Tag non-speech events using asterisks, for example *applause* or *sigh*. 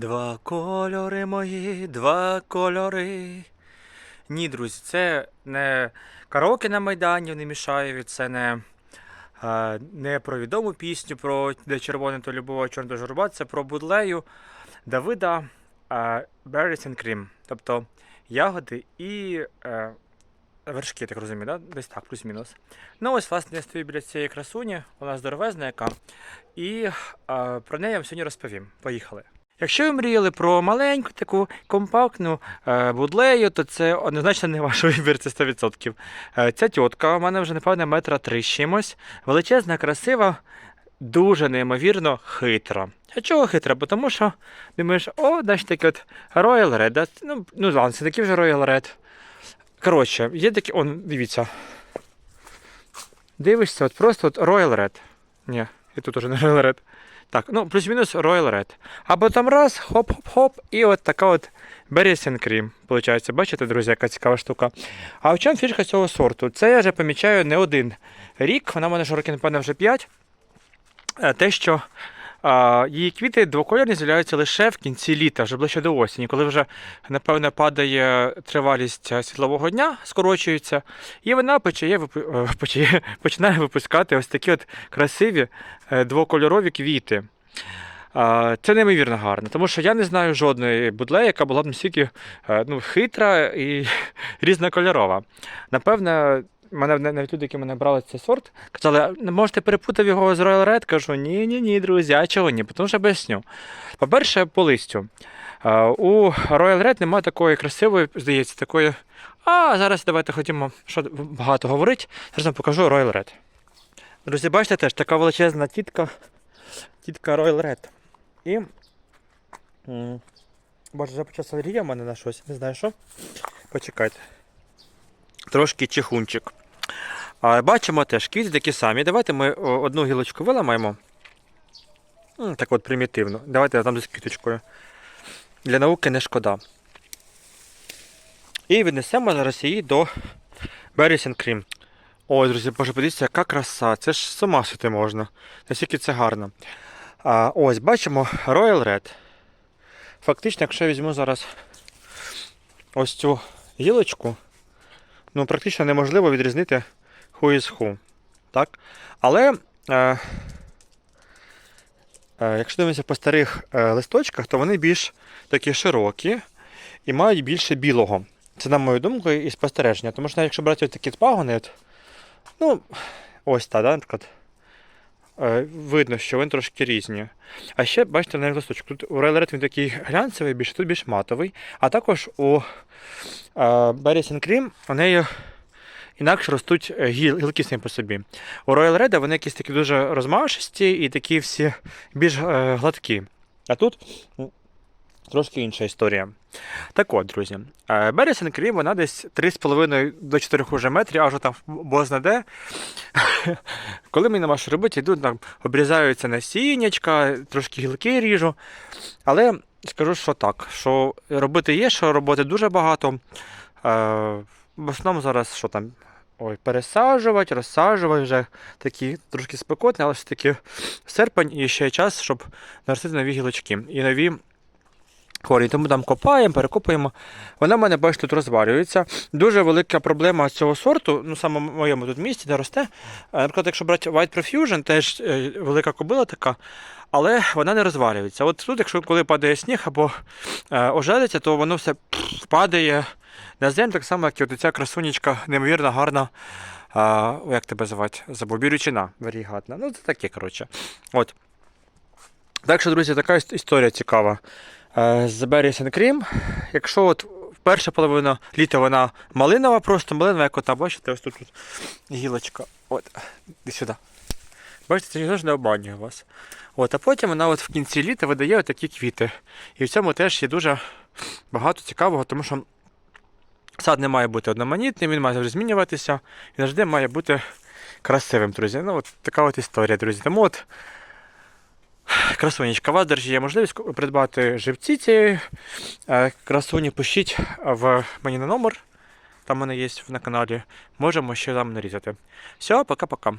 Два кольори мої, два кольори. Ні, друзі, це не караоке на Майдані не мішає, це не, е, не про відому пісню, про де червоне то любов, а чорне то журба, це про будлею Давида е, Berries and Cream. Тобто ягоди і е, вершки, так розумію, да? десь так, плюс-мінус. Ну ось, власне, я стою біля цієї красуні, вона здоровезна яка. І е, про неї я вам сьогодні розповім. Поїхали. Якщо ви мріяли про маленьку таку компактну е, будлею, то це однозначно не ваш вибір, це 100%. Е, ця тітка у мене вже, напевно, метра три чимось. Величезна, красива, дуже неймовірно хитра. А чого хитра? Бо Тому що думаєш, о, значить таке от Royal Red. да? Ну, ну ладно, це такий вже Royal Red. Коротше, є такі, он, дивіться. Дивишся, от просто от Royal Red. Ні, і тут уже не Royal Red. Так, ну плюс-мінус Royal Red. Або там раз, хоп-хоп-хоп, і от така от Berries Cream. Получається, бачите, друзі, яка цікава штука. А в чому фішка цього сорту? Це я вже помічаю не один рік, вона в мене ж років, напевно, вже 5. Те, що її квіти двокольорні з'являються лише в кінці літа, вже ближче до осені, коли вже, напевно, падає тривалість е, світлового дня, скорочується, і вона почає, е, *laughs* починає випускати ось такі от красиві е, двокольорові квіти. Це неймовірно гарно, тому що я не знаю жодної будлеї, яка була б настільки ну, хитра і *laughs* різнокольорова. Напевно, мене нав- навіть люди, які мене брали цей сорт, казали, «Не можете перепутав його з Royal Red? Кажу, ні, ні, ні, друзі, а чого ні? Тому що об'ясню. По-перше, по листю. У Royal Red немає такої красивої, здається, такої. А зараз давайте ходімо, що багато говорить. Зараз вам покажу Royal Red. Друзі, бачите теж така величезна тітка, тітка Royal Red. І. Боже, вже почався алергія в мене на щось, не знаю що. Почекайте. Трошки чехунчик. Бачимо теж квіти такі самі. Давайте ми одну гілочку виламаємо. Так от примітивно. Давайте я там з квіточкою. Для науки не шкода. І віднесемо зараз її до Berries Cream. Ой, друзі, боже, подивіться, яка краса. Це ж з ума сити можна. Наскільки це гарно. А, ось, бачимо Royal Red. Фактично, якщо я візьму зараз ось цю гілочку, ну, практично неможливо відрізнити who is who. Так? Але е, е, якщо дивимося по старих е, листочках, то вони більш такі широкі і мають більше білого. Це, на мою думку, і спостереження. Тому що навіть якщо брати ось такі пагони, ну, ось так, да, наприклад, е, видно, що вони трошки різні. А ще, бачите, на листочок. Тут у Red він такий глянцевий, більше, тут більш матовий. А також у е, Berries and Cream у неї інакше ростуть е, гіл, гілки самі по собі. У Royal Red вони якісь такі дуже розмашисті і такі всі більш е, гладкі. А тут трошки інша історія. Так от, друзі, е, and Cream, вона десь 3,5 до 4 уже метрів, аж там бозна де. *laughs* Коли мені нема що робити, йду там обрізаються насіннячка, трошки гілки ріжу. Але скажу, що так, що робити є, що роботи дуже багато. В основному зараз що там? Ой, пересаджувати, розсаджувати вже такі трошки спекотні, але все-таки серпень і ще час, щоб наростити нові гілочки і нові корінь. Тому там копаємо, перекопуємо. Вона в мене, бачите, тут розвалюється. Дуже велика проблема цього сорту, ну саме в моєму тут місті, де росте. Е, Наприклад, якщо брати White Profusion, теж е, велика кобила така, але вона не розвалюється. От тут, якщо коли падає сніг або е, ожелиться, то воно все падає на землю, так само, як і от ця красунечка, неймовірно гарна. А, як тебе звати? Забув, варігатна. Ну, це таке, коротше. От. Так що, друзі, така історія цікава. Е, З and Cream. Якщо от перша половина літа вона малинова, просто малинова, як ота, бачите, ось тут, тут гілочка. От, іди сюди. Бачите, це не обманює вас. От, а потім вона от в кінці літа видає такі квіти. І в цьому теж є дуже багато цікавого, тому що сад не має бути одноманітним, він має завжди змінюватися і завжди має бути красивим, друзі. Ну, от така от історія, друзі. Тому от красунечка, у вас, держі, є можливість придбати живці цієї е, красуні. Пишіть в мені на номер. Там в мене є на каналі. Можемо ще там нарізати. Все, пока-пока.